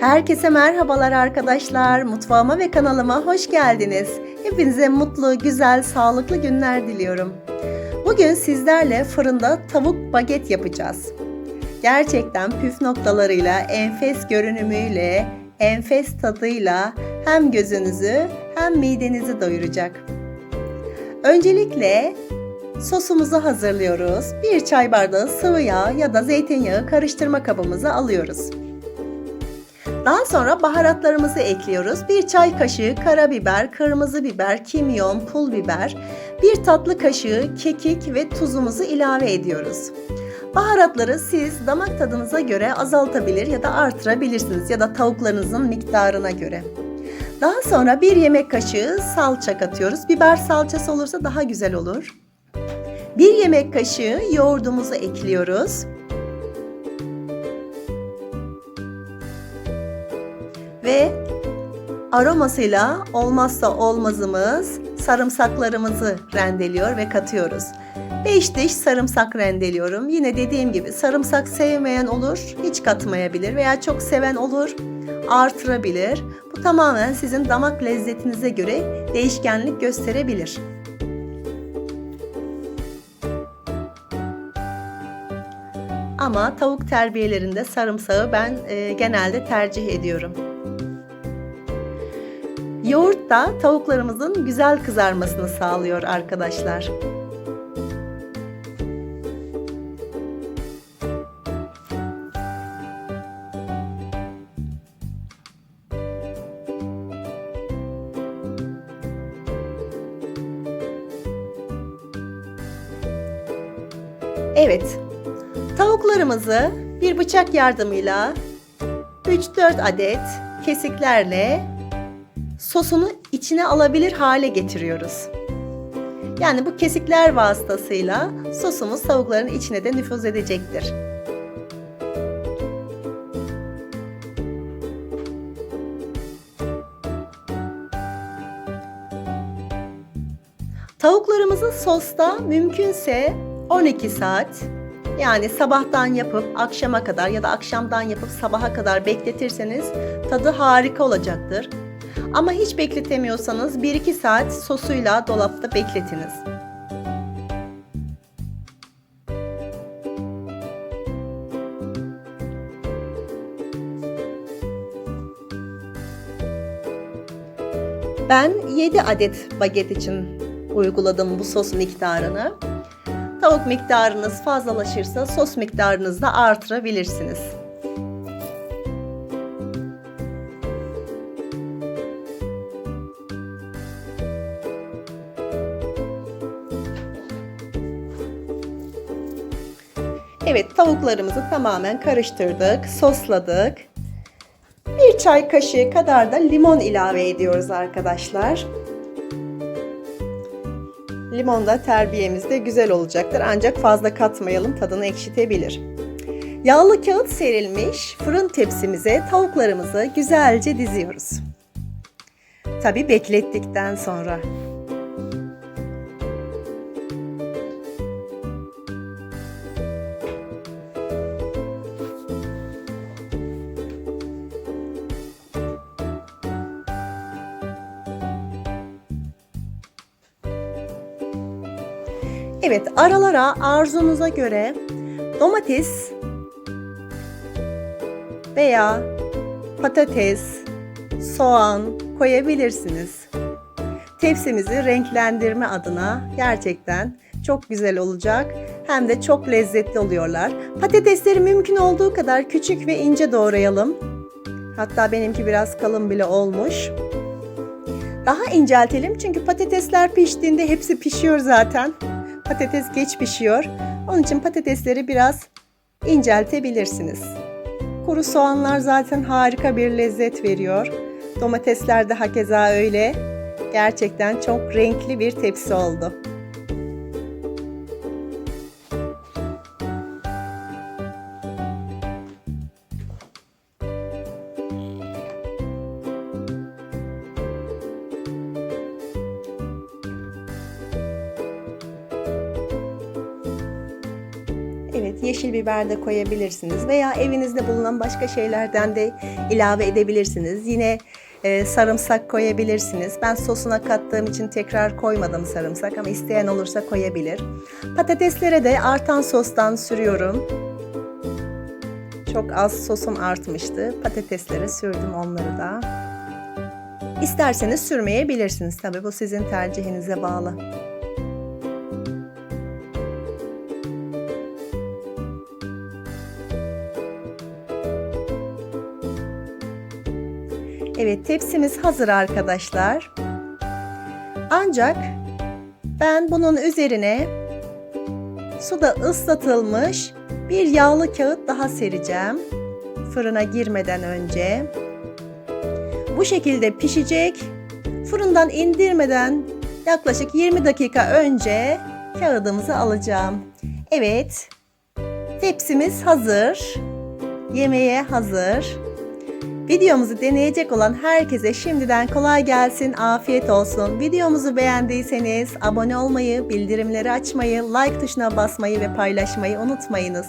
Herkese merhabalar arkadaşlar. Mutfağıma ve kanalıma hoş geldiniz. Hepinize mutlu, güzel, sağlıklı günler diliyorum. Bugün sizlerle fırında tavuk baget yapacağız. Gerçekten püf noktalarıyla, enfes görünümüyle, enfes tadıyla hem gözünüzü hem midenizi doyuracak. Öncelikle sosumuzu hazırlıyoruz. Bir çay bardağı sıvı yağ ya da zeytinyağı karıştırma kabımıza alıyoruz. Daha sonra baharatlarımızı ekliyoruz. Bir çay kaşığı karabiber, kırmızı biber, kimyon, pul biber, bir tatlı kaşığı kekik ve tuzumuzu ilave ediyoruz. Baharatları siz damak tadınıza göre azaltabilir ya da artırabilirsiniz ya da tavuklarınızın miktarına göre. Daha sonra bir yemek kaşığı salça katıyoruz. Biber salçası olursa daha güzel olur. Bir yemek kaşığı yoğurdumuzu ekliyoruz. Ve aromasıyla olmazsa olmazımız sarımsaklarımızı rendeliyor ve katıyoruz. 5 diş sarımsak rendeliyorum. Yine dediğim gibi sarımsak sevmeyen olur, hiç katmayabilir veya çok seven olur, artırabilir. Bu tamamen sizin damak lezzetinize göre değişkenlik gösterebilir. Ama tavuk terbiyelerinde sarımsağı ben e, genelde tercih ediyorum. Yoğurt da tavuklarımızın güzel kızarmasını sağlıyor arkadaşlar. Evet, tavuklarımızı bir bıçak yardımıyla 3-4 adet kesiklerle sosunu içine alabilir hale getiriyoruz. Yani bu kesikler vasıtasıyla sosumuz tavukların içine de nüfuz edecektir. Tavuklarımızı sosta mümkünse 12 saat yani sabahtan yapıp akşama kadar ya da akşamdan yapıp sabaha kadar bekletirseniz tadı harika olacaktır. Ama hiç bekletemiyorsanız 1-2 saat sosuyla dolapta bekletiniz. Ben 7 adet baget için uyguladım bu sos miktarını. Tavuk miktarınız fazlalaşırsa sos miktarınızı da artırabilirsiniz. Evet tavuklarımızı tamamen karıştırdık, sosladık. Bir çay kaşığı kadar da limon ilave ediyoruz arkadaşlar. Limon da terbiyemizde güzel olacaktır ancak fazla katmayalım tadını ekşitebilir. Yağlı kağıt serilmiş fırın tepsimize tavuklarımızı güzelce diziyoruz. Tabi beklettikten sonra. Evet, aralara arzunuza göre domates veya patates, soğan koyabilirsiniz. Tepsimizi renklendirme adına gerçekten çok güzel olacak. Hem de çok lezzetli oluyorlar. Patatesleri mümkün olduğu kadar küçük ve ince doğrayalım. Hatta benimki biraz kalın bile olmuş. Daha inceltelim çünkü patatesler piştiğinde hepsi pişiyor zaten. Patates geç pişiyor. Onun için patatesleri biraz inceltebilirsiniz. Kuru soğanlar zaten harika bir lezzet veriyor. Domatesler de hakeza öyle. Gerçekten çok renkli bir tepsi oldu. Evet yeşil biber de koyabilirsiniz veya evinizde bulunan başka şeylerden de ilave edebilirsiniz. Yine e, sarımsak koyabilirsiniz. Ben sosuna kattığım için tekrar koymadım sarımsak ama isteyen olursa koyabilir. Patateslere de artan sostan sürüyorum. Çok az sosum artmıştı. Patateslere sürdüm onları da. İsterseniz sürmeyebilirsiniz. Tabii bu sizin tercihinize bağlı. Evet tepsimiz hazır arkadaşlar. Ancak ben bunun üzerine suda ıslatılmış bir yağlı kağıt daha sereceğim. Fırına girmeden önce. Bu şekilde pişecek. Fırından indirmeden yaklaşık 20 dakika önce kağıdımızı alacağım. Evet. Tepsimiz hazır. Yemeğe hazır. Videomuzu deneyecek olan herkese şimdiden kolay gelsin, afiyet olsun. Videomuzu beğendiyseniz abone olmayı, bildirimleri açmayı, like tuşuna basmayı ve paylaşmayı unutmayınız.